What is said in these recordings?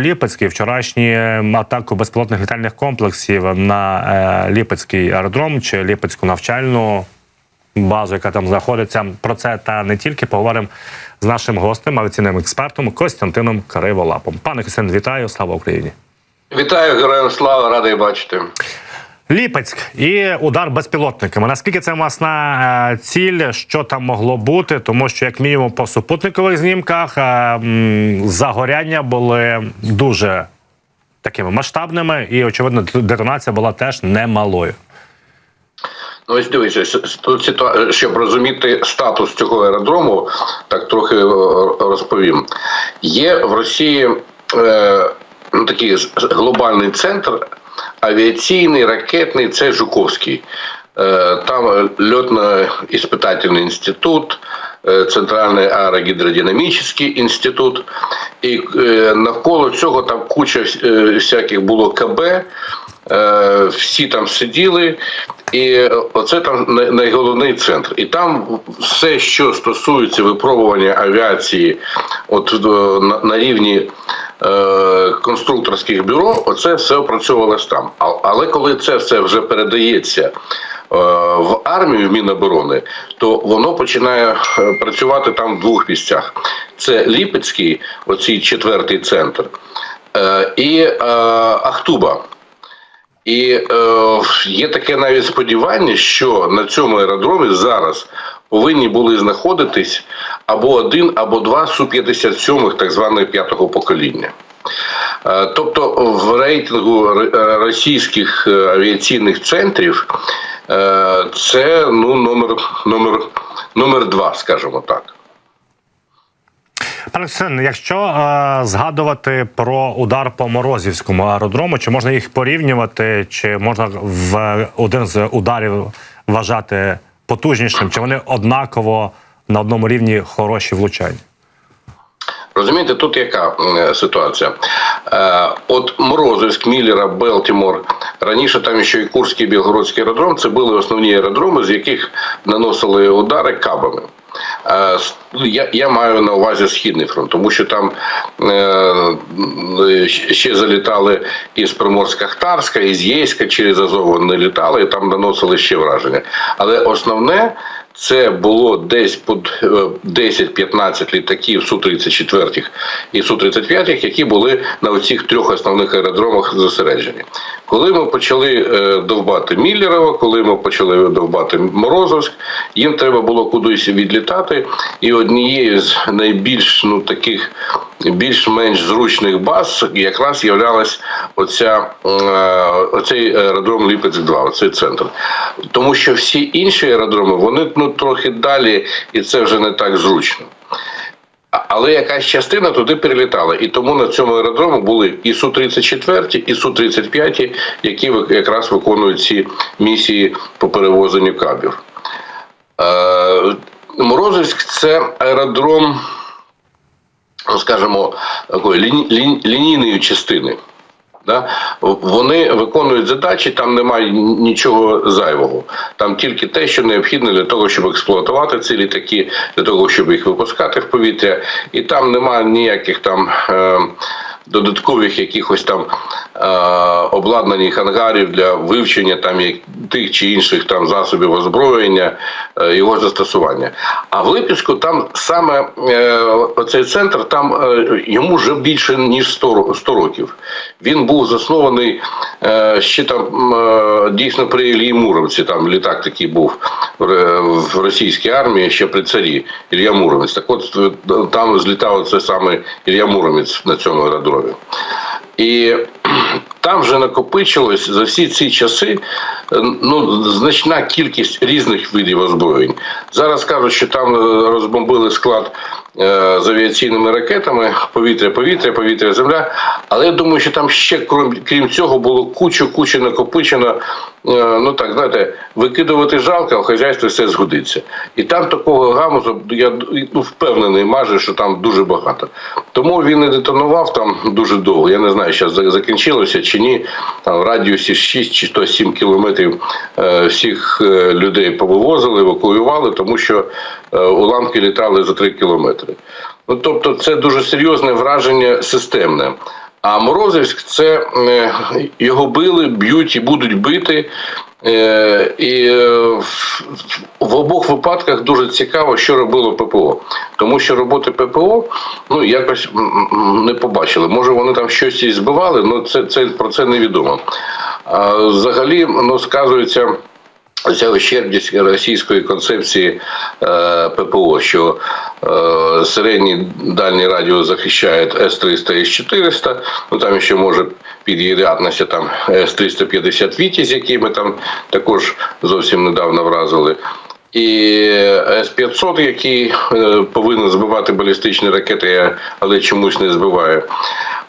Ліпецький вчорашні атаку безпілотних літальних комплексів на е, Ліпецький аеродром чи Ліпецьку навчальну базу, яка там знаходиться. Про це та не тільки поговоримо з нашим гостем, авіаційним експертом Костянтином Криволапом. Пане Костянтин, вітаю! Слава Україні! Вітаю, героям слава, радий бачити. Ліпецьк і удар безпілотниками. Наскільки це власна е, ціль, що там могло бути? Тому що, як мінімум, по супутникових знімках е, загоряння були дуже такими масштабними, і очевидно, детонація була теж немалою. Ну, ось дивіться, щоб розуміти статус цього аеродрому, так трохи е, розповім. Є в Росії е, ну, такий глобальний центр авіаційний, ракетний, це Жуковський. Е, Там льотно-іспитательний інститут, е, Центральний аерогідродинамічний інститут. І е, навколо цього там куча всяких було КБ. Всі там сиділи, і оце там найголовний центр. І там все, що стосується випробування авіації, от на, рівні конструкторських бюро, оце все опрацьовувалось там. Але коли це все вже передається е, в армію в Міноборони, то воно починає е, працювати там в двох місцях. Це Ліпецький, оцей четвертий центр, е, і е, Ахтуба. І е, є таке навіть сподівання, що на цьому аеродромі зараз повинні були знаходитись або один, або два Су-57 так званого п'ятого покоління. Е, Тобто в рейтингу е, російських е, авіаційних центрів це ну, номер, номер, номер два, скажімо так. Пане Костянтин, якщо е, згадувати про удар по Морозівському аеродрому, чи можна їх порівнювати, чи можна в один з ударів вважати потужнішим, чи вони однаково на одному рівні хороші влучання? Розумієте, тут яка е, ситуація? Е, от Морозовськ, Міллера, Белтімор, раніше там ще і Курський і Білгородський аеродром, це були основні аеродроми, з яких наносили удари кабами. Е, с- Я, я маю на увазі Східний фронт, тому що там е, ще залітали із Приморська-Хтарська, із Єйська через Азов вони літали, і там наносили ще враження. Але основне це було десь під е, 10-15 літаків Су-34 і Су-35, які були на оцих трьох основних аеродромах зосереджені. Коли ми почали е, довбати Міллєрово, коли ми почали довбати Морозовськ, їм треба було кудись відлітати. І однією з найбільш ну таких більш-менш зручних баз якраз являлась оця, е, оцей аеродром Ліпець 2 оцей центр. Тому що всі інші аеродроми вони ну трохи далі, і це вже не так зручно. Але якась частина туди перелітала, і тому на цьому аеродромі були і Су-34, і Су-35, які якраз виконують ці місії по перевозенню кабів. Е, Морозівськ це аеродром, ну, скажімо, такої ліні- лі- лінійної частини. Да? Вони виконують задачі, там немає нічого зайвого. Там тільки те, що необхідно для того, щоб експлуатувати ці літаки, для того, щоб їх випускати в повітря. І там немає ніяких там. Е- Додаткових якихось там е, обладнаних ангарів для вивчення там як тих чи інших там засобів озброєння, е, його застосування. А в Липецьку там саме е, оцей центр, там е, йому вже більше ніж 100, 100 років. Він був заснований е, ще там е, дійсно при Ілії Муромці. Там літак такий був в, російській армії ще при царі Ілля Муромець. Так от е, там злітав це саме Ілля Муромець на цьому аеродромі. І там вже накопичилось за всі ці часи е, ну, значна кількість різних видів озброєнь. Зараз кажуть, що там е, розбомбили склад з авіаційними ракетами, повітря, повітря, повітря, земля. Але я думаю, що там ще крім, крім цього було кучу, кучу накопичено. е, Ну так, знаєте, викидувати жалко, а в хазяйстві все згодиться. І там такого гамузу, я ну, впевнений, майже, що там дуже багато. Тому він і детонував там дуже довго. Я не знаю, зараз закінчилося чи ні. Там в радіусі 6 чи то 7 кілометрів е, всіх е, людей повивозили, евакуювали, тому що е, уламки літали за 3 кілометри. Ну тобто, це дуже серйозне враження системне. А Морозівськ це е, його били, б'ють і будуть бити. Е, І е, в- обох випадках дуже цікаво, що робило ППО. Тому що роботи ППО ну, якось не побачили. Може, вони там щось і збивали, але це, це, про це невідомо. А взагалі, ну, сказується. Ця ущербність російської концепції е, ППО, що е, середній дальній радіо захищає С-300 і С-400, ну там ще може під'єднатися там С-350 Вітязь, який ми там також зовсім недавно вразили. І С-500, який е, повинен збивати балістичні ракети, але чомусь не збиває.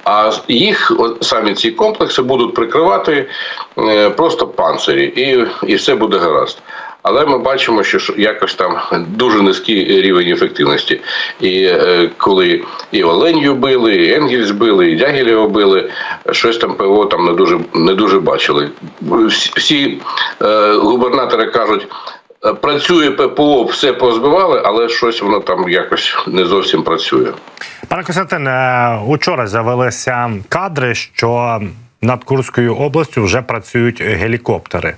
А їх самі ці комплекси будуть прикривати е, просто панцирі, і, і все буде гаразд. Але ми бачимо, що якось там дуже низький рівень ефективності. І е, коли і Оленю били, і Енгельс били, і Дягілєва били, щось там ПВО там не дуже не дуже бачили. Всі е, губернатори кажуть. Е, Працює ППО, все позбивали, але щось воно там якось не зовсім працює. Пане Костянтин, е, учора з'явилися кадри, що над Курською областю вже працюють гелікоптери.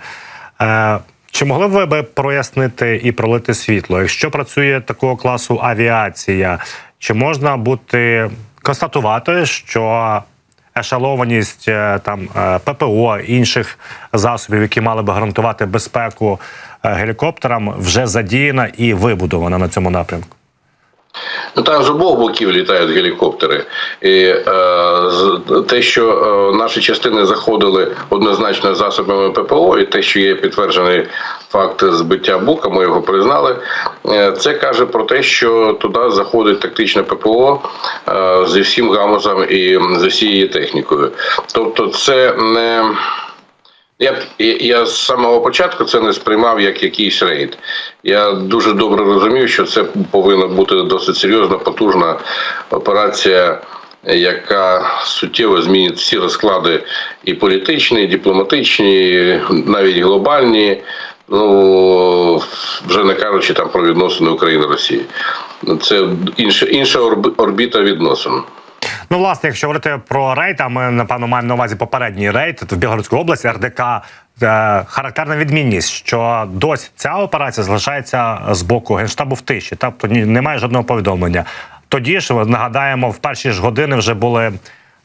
Е, Чи могли б ви би прояснити і пролити світло? Якщо працює такого класу авіація, чи можна бути констатувати, що ешелованість е, там ППО інших засобів, які мали би гарантувати безпеку гелікоптерам, вже задіяна і вибудована на цьому напрямку? Ну там з обох боків літають гелікоптери. І е, те, що е, наші частини заходили однозначно засобами ППО, і те, що є підтверджений факт збиття Бука, ми його признали. е, Це каже про те, що туди заходить тактичне ППО е, зі всім гамузом і з усією технікою. Тобто, це не. Я, я- з самого початку це не сприймав як якийсь рейд. Я дуже добре розумів, що це повинна бути досить серйозна, потужна операція, яка суттєво змінить всі розклади і політичні, і дипломатичні, і навіть глобальні. Ну вже не кажучи там про відносини України Росії. Це інша інша орбіта відносин. Ну, власне, якщо говорити про рейд, а ми напевно маємо на увазі попередній рейд в Білгородській області, РДК. е, Характерна відмінність, що досі ця операція залишається з боку генштабу в тиші, тобто немає жодного повідомлення. Тоді ж нагадаємо, в перші ж години вже були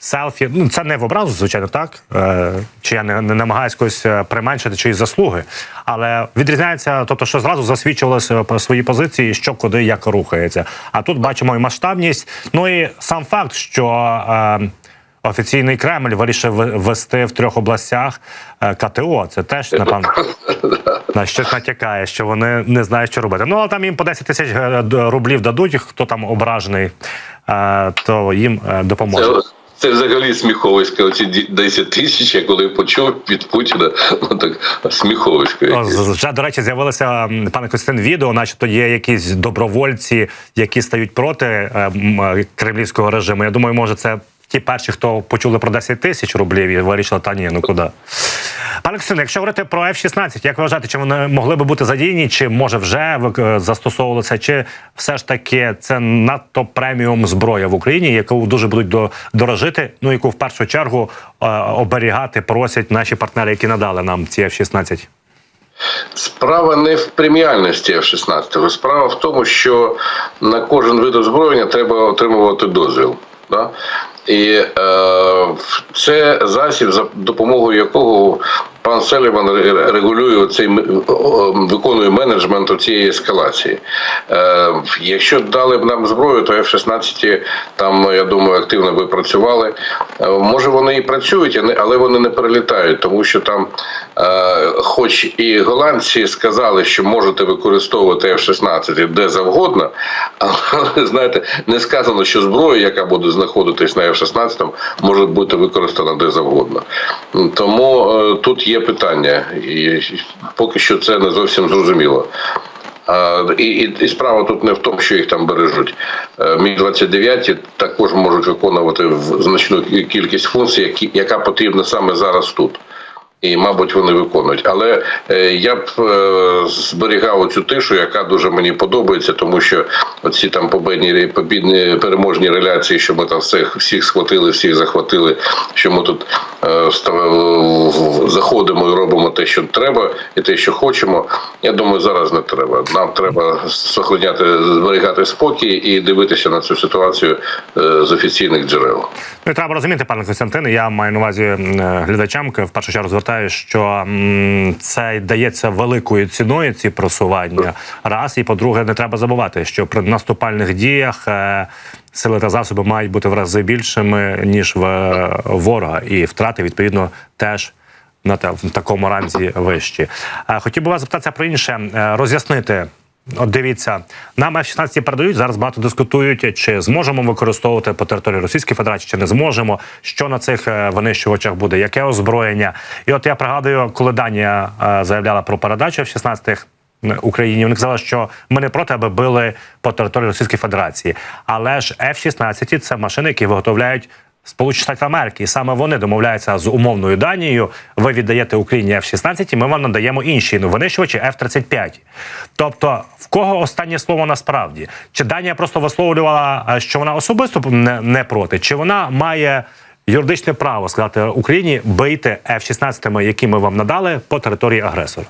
селфі. Ну це не в образу, звичайно, так е, чи я не, не намагаюсь когось е, применшити чиїсь заслуги, але відрізняється, тобто, що зразу засвідчувалося по свої позиції, що куди як рухається. А тут бачимо і масштабність. Ну і сам факт, що е, офіційний Кремль вирішив ви- ввести в трьох областях е, КТО. Це теж напевно на щось натякає, що вони не знають, що робити. Ну а там їм по 10 тисяч е, рублів дадуть. Хто там ображений, е, то їм е, допоможе. Це, взагалі сміховисько. Оці ді- 10 тисяч, я коли почув від Путіна, ну так сміховисько. З- Вже, до речі, з'явилося пане Костин відео, начебто є якісь добровольці, які стають проти е, е, кремлівського режиму. Я думаю, може, це ті перші, хто почули про 10 тисяч рублів і вирішили, та ні, ну куди. Пане Костянтин, якщо говорити про F-16, як вважаєте, чи вони могли би бути задіяні, чи може вже е, застосовувалися, чи все ж таки це надто преміум зброя в Україні, яку дуже будуть дорожити, ну яку в першу чергу е, оберігати просять наші партнери, які надали нам ці F-16? Справа не в преміальності F-16. Справа в тому, що на кожен вид озброєння треба отримувати дозвіл. Да? І е, це засіб, за допомогою якого пан Селіван регулює цей виконує менеджмент цієї ескалації. Е, якщо дали б нам зброю, то F-16 там, я думаю, активно би працювали. Е, може, вони і працюють, але вони не перелітають, тому що там, е, хоч і голландці сказали, що можете використовувати F-16 де завгодно, але знаєте, не сказано, що зброя, яка буде знаходитись на F-16, може бути використана де завгодно. Тому е, тут є питання, і поки що це не зовсім зрозуміло. І, і, і справа тут не в тому, що їх там бережуть. Мі Міг 29 також можуть виконувати значну кількість функцій, які, яка потрібна саме зараз тут. І, мабуть, вони виконують. Але е, я б е, зберігав цю тишу, яка дуже мені подобається, тому що оці там победні побідні переможні реляції, що ми там всіх, всіх схватили, всіх захватили, що ми тут е, заходимо і робимо те, що треба, і те, що хочемо. Я думаю, зараз не треба. Нам треба сохраняти, зберігати спокій і дивитися на цю ситуацію е, з офіційних джерел. Ну, треба розуміти, пане Костянтине, я маю на увазі е, глядачам, в першу чергу звертаю, що м, це дається великою ціною ці просування. Раз, і по-друге, не треба забувати, що при наступальних діях е, сили та засоби мають бути в рази більшими, ніж в е, ворога, і втрати, відповідно, теж. На в такому ранзі вищі. Е, Хотів би вас запитатися про інше, роз'яснити. От дивіться, нам F-16 передають. Зараз багато дискутують, чи зможемо використовувати по території Російської Федерації, чи не зможемо. Що на цих е, винищувачах буде, яке озброєння? І от я пригадую, коли Данія е, заявляла про передачу F-16 Україні, вони казали, що ми не проти, аби били по території Російської Федерації. Але ж F-16 – це машини, які виготовляють Сполучені Штати Америки, і саме вони домовляються з умовною Данією. Ви віддаєте Україні F-16, і ми вам надаємо інші ну, винищувачі F-35. Тобто, в кого останнє слово насправді? Чи Данія просто висловлювала, е, що вона особисто не, не проти, чи вона має юридичне право сказати Україні бийте F-16, які ми вам надали по території агресора?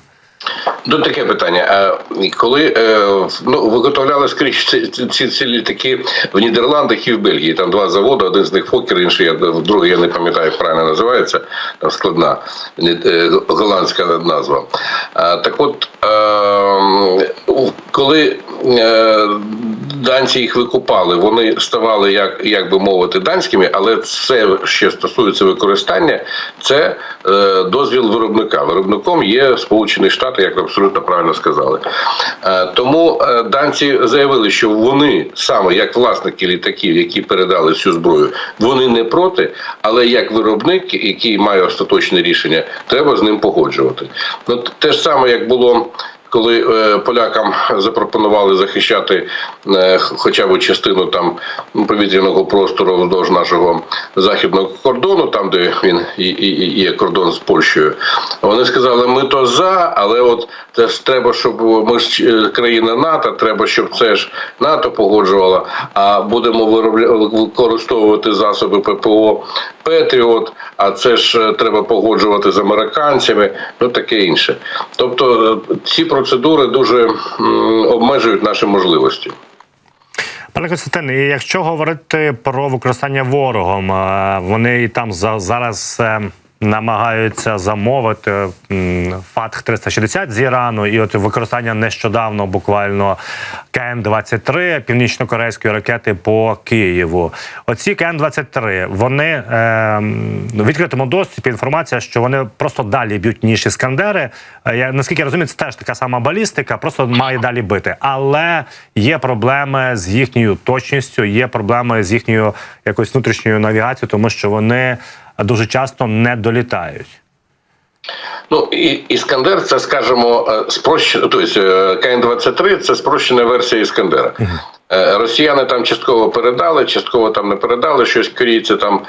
Тут таке питання. Коли е, ну, виготовляли скоріше ці, ці, літаки в Нідерландах і в Бельгії, там два заводи, один з них Фокер, інший, другий я не пам'ятаю, як правильно називається, там складна е, голландська назва. Так от, е, коли е, данці їх викупали, вони ставали, як, як би мовити, данськими, але це ще стосується використання, це е, дозвіл виробника. Виробником є Сполучені Штати, як абсолютно правильно сказали. Е, тому е, данці заявили, що вони саме як власники літаків, які передали цю зброю, вони не проти, але як виробник, який має остаточне рішення, треба з ним погоджувати. Ну те ж саме, як було коли е, полякам запропонували захищати е, хоча б частину там повітряного простору вздовж нашого західного кордону, там де він і, є кордон з Польщею, вони сказали, ми то за, але от це ж треба, щоб ми ж е, країна НАТО, треба, щоб це ж НАТО погоджувало, а будемо використовувати засоби ППО Петріот, а це ж треба погоджувати з американцями, ну таке інше. Тобто ці процедури дуже обмежують наші можливості. Пане Костянтине, якщо говорити про використання ворогом, е, вони і там за, зараз е, намагаються замовити ФАТХ 360 з Ірану, і от використання нещодавно буквально КН-23 північно-корейської ракети по Києву. Оці КН-23, вони е, в відкритому доступі інформація, що вони просто далі б'ють ніж іскандери. Е, Я наскільки я розумію, це теж така сама балістика, просто має далі бити. Але є проблеми з їхньою точністю, є проблеми з їхньою якоюсь внутрішньою навігацією, тому що вони дуже часто не долітають. Ну і Іскандер, це скажімо, спрощено, тобто е, КН-23 це спрощена версія Іскандера. Е, Росіяни там частково передали, частково там не передали, щось корейці там.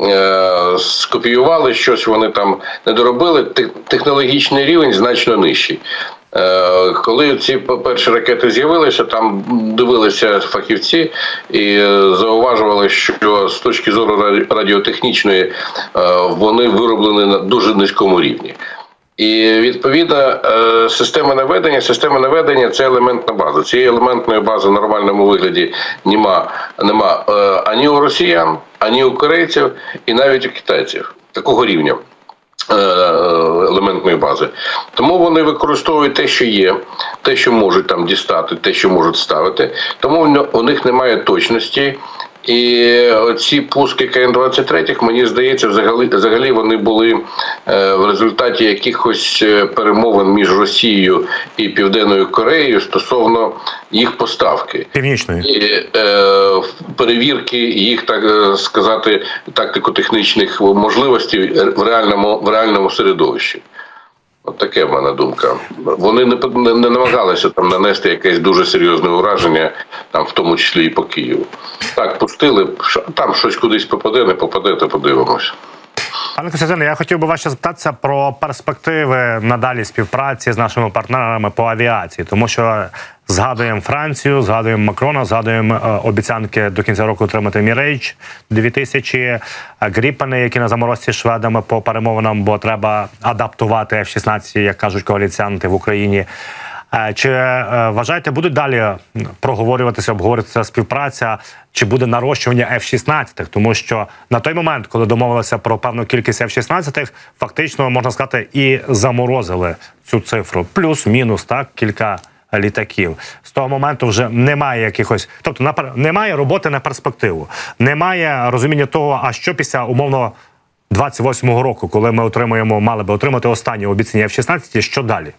е, Скопіювали щось, вони там не доробили. Технологічний рівень значно нижчий. Е, Коли ці перші ракети з'явилися, там дивилися фахівці і е, зауважували, що з точки зору раді- радіотехнічної е, вони вироблені на дуже низькому рівні. І відповідно система наведення, система наведення це елементна база. Цієї елементної бази в нормальному вигляді нема, нема ані у росіян, ані у корейців, і навіть у китайців такого рівня елементної бази. Тому вони використовують те, що є, те, що можуть там дістати, те, що можуть ставити. Тому у них немає точності. І ці пуски КН-23, мені здається, взагалі, взагалі вони були е, в результаті якихось е, перемовин між Росією і Південною Кореєю стосовно їх поставки Північної. і е, перевірки їх, так е, сказати, тактико-технічних можливостей в реальному в реальному середовищі. От таке в мене думка. Вони не, не, не намагалися там нанести якесь дуже серйозне ураження, там, в тому числі і по Києву. Так, пустили, там щось кудись попаде, не попаде, то подивимося. Пане Костянтине, я хотів би вас ще запитатися про перспективи надалі співпраці з нашими партнерами по авіації, тому що згадуємо Францію, згадуємо Макрона, згадуємо е, обіцянки до кінця року отримати Мірейдж 2000, е, Гріпани, які на заморозці шведами по перемовинам, бо треба адаптувати F-16, як кажуть коаліціанти в Україні. Е, Чи е, вважаєте, будуть далі проговорюватися, обговорюватися співпраця, чи буде нарощування F-16? Тому що на той момент, коли домовилися про певну кількість F-16, фактично можна сказати, і заморозили цю цифру, плюс-мінус, так кілька літаків. З того моменту вже немає якихось, тобто на немає роботи на перспективу, немає розуміння того, а що після умовно 28-го року, коли ми отримуємо, мали би отримати останні обіцяння F-16, що далі?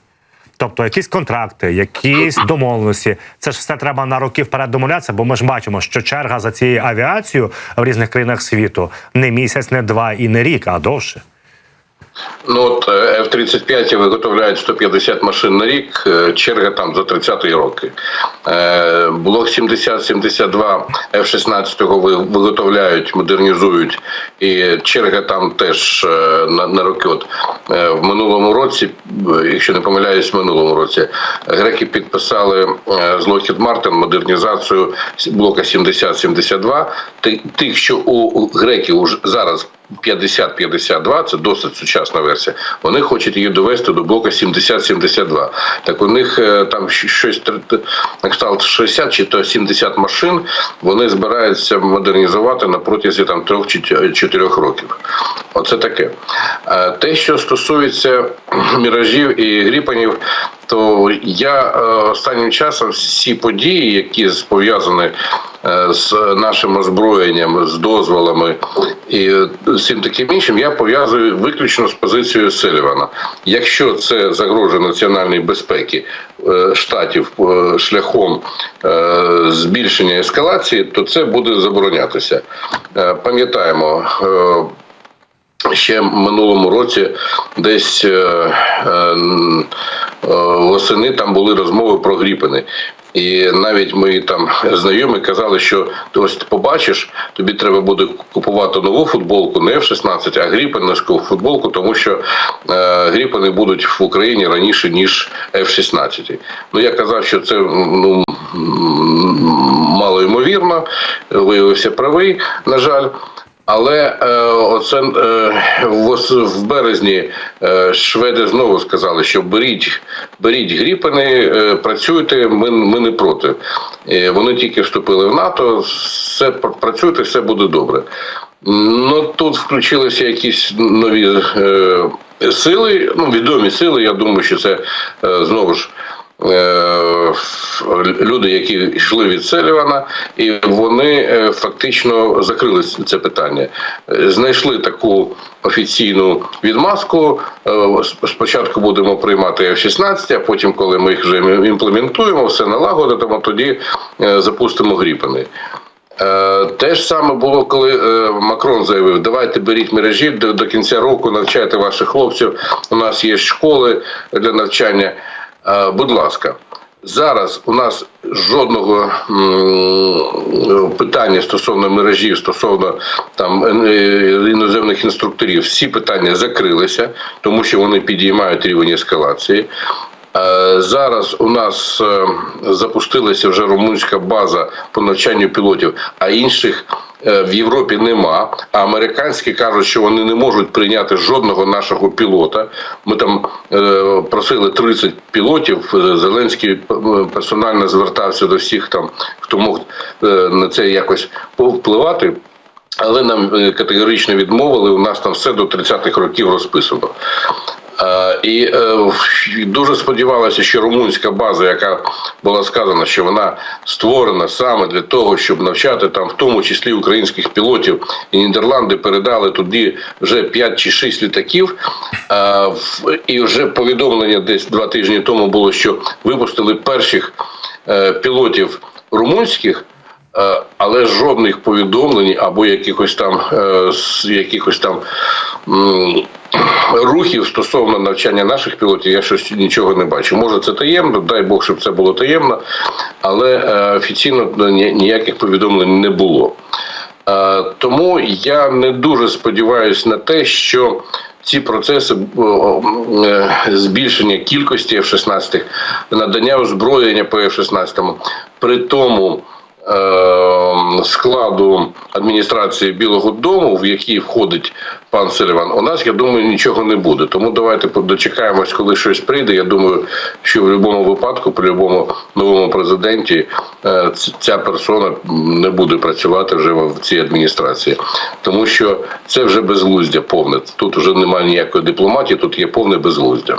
Тобто якісь контракти, якісь домовленості. Це ж все треба на роки вперед домовлятися, бо ми ж бачимо, що черга за цією авіацією в різних країнах світу не місяць, не два і не рік, а довше. Ну от е, F-35 виготовляють 150 машин на рік, е, черга там за 30-ті роки. Е, Блок 70-72 F-16 виготовляють, модернізують, і черга там теж на, на роки. От в минулому році, якщо не помиляюсь, в минулому році греки підписали з Lockheed Martin модернізацію блока 70-72. Ти- Тих, що у греків зараз 50-52, це досить сучасна версія. Вони хочуть її довести до блока 70-72. Так у них е, там щось кшталт 60 чи то 70 машин. Вони збираються модернізувати на протязі там трьох чи чотирьох років. Оце таке. Е, Те, що стосується міражів і гріпанів, то я е, останнім часом всі події, які пов'язані е, з нашим озброєнням, з дозволами і цим таким іншим, я пов'язую виключно з позицією Селівана. Якщо це загрожує національній безпеки е, штатів шляхом збільшення ескалації, то це буде заборонятися. Пам'ятаємо. Ще минулому році десь восени там були розмови про гріпини. І навіть мої там знайомі казали, що ти ось побачиш, тобі треба буде купувати нову футболку, не F-16, а гріпенську футболку, тому що е, гріпини будуть в Україні раніше, ніж F-16. Ну я казав, що це ну, мало ймовірно, виявився правий, на жаль. Але е, оце е, в, березні е, шведи знову сказали, що беріть, беріть гріпини, е, працюйте, ми, ми не проти. Е, вони тільки вступили в НАТО, все пр- працюйте, все буде добре. Ну тут включилися якісь нові е, сили, ну відомі сили. Я думаю, що це е, знову ж. Е, Люди, які йшли від Селівана, і вони е, фактично закрили це питання. Знайшли таку офіційну відмазку. Е, Спочатку будемо приймати F-16, а потім, коли ми їх вже імплементуємо, все налагодимо, тоді запустимо гріпани. Е, Те ж саме було, коли Макрон заявив: давайте беріть мережі до кінця року, навчайте ваших хлопців. У нас є школи для навчання. Е, Будь ласка, зараз у нас жодного питання стосовно мережі, стосовно там е, іноземних інструкторів, всі питання закрилися, тому що вони підіймають рівень ескалації. Е, Зараз у нас запустилася вже румунська база по навчанню пілотів, а інших в Європі нема. А американські кажуть, що вони не можуть прийняти жодного нашого пілота. Ми там е, просили 30 пілотів. Е, Зеленський е, персонально звертався до всіх там, хто мог е, на це якось повпливати. Але нам е, категорично відмовили. У нас там все до 30-х років розписано. Е, І е, дуже сподівалася, що румунська база, яка була сказана, що вона створена саме для того, щоб навчати там, в тому числі українських пілотів, і Нідерланди передали туди вже 5 чи 6 літаків. Е, І вже повідомлення десь два тижні тому було, що випустили перших пілотів румунських. Але жодних повідомлень або якихось там якихось там рухів стосовно навчання наших пілотів, я щось нічого не бачу. Може, це таємно, дай Бог, щоб це було таємно, але е, офіційно ніяких повідомлень не було. Е, Тому я не дуже сподіваюся на те, що ці процеси е, збільшення кількості F-16, надання озброєння по F-16, при тому складу адміністрації Білого Дому, в який входить пан Селіван, у нас, я думаю, нічого не буде. Тому давайте дочекаємось, коли щось прийде. Я думаю, що в будь-якому випадку, при будь-якому новому президенті, е, ця персона не буде працювати вже в цій адміністрації, тому що це вже безглуздя повне. Тут вже немає ніякої дипломатії, тут є повне безглуздя.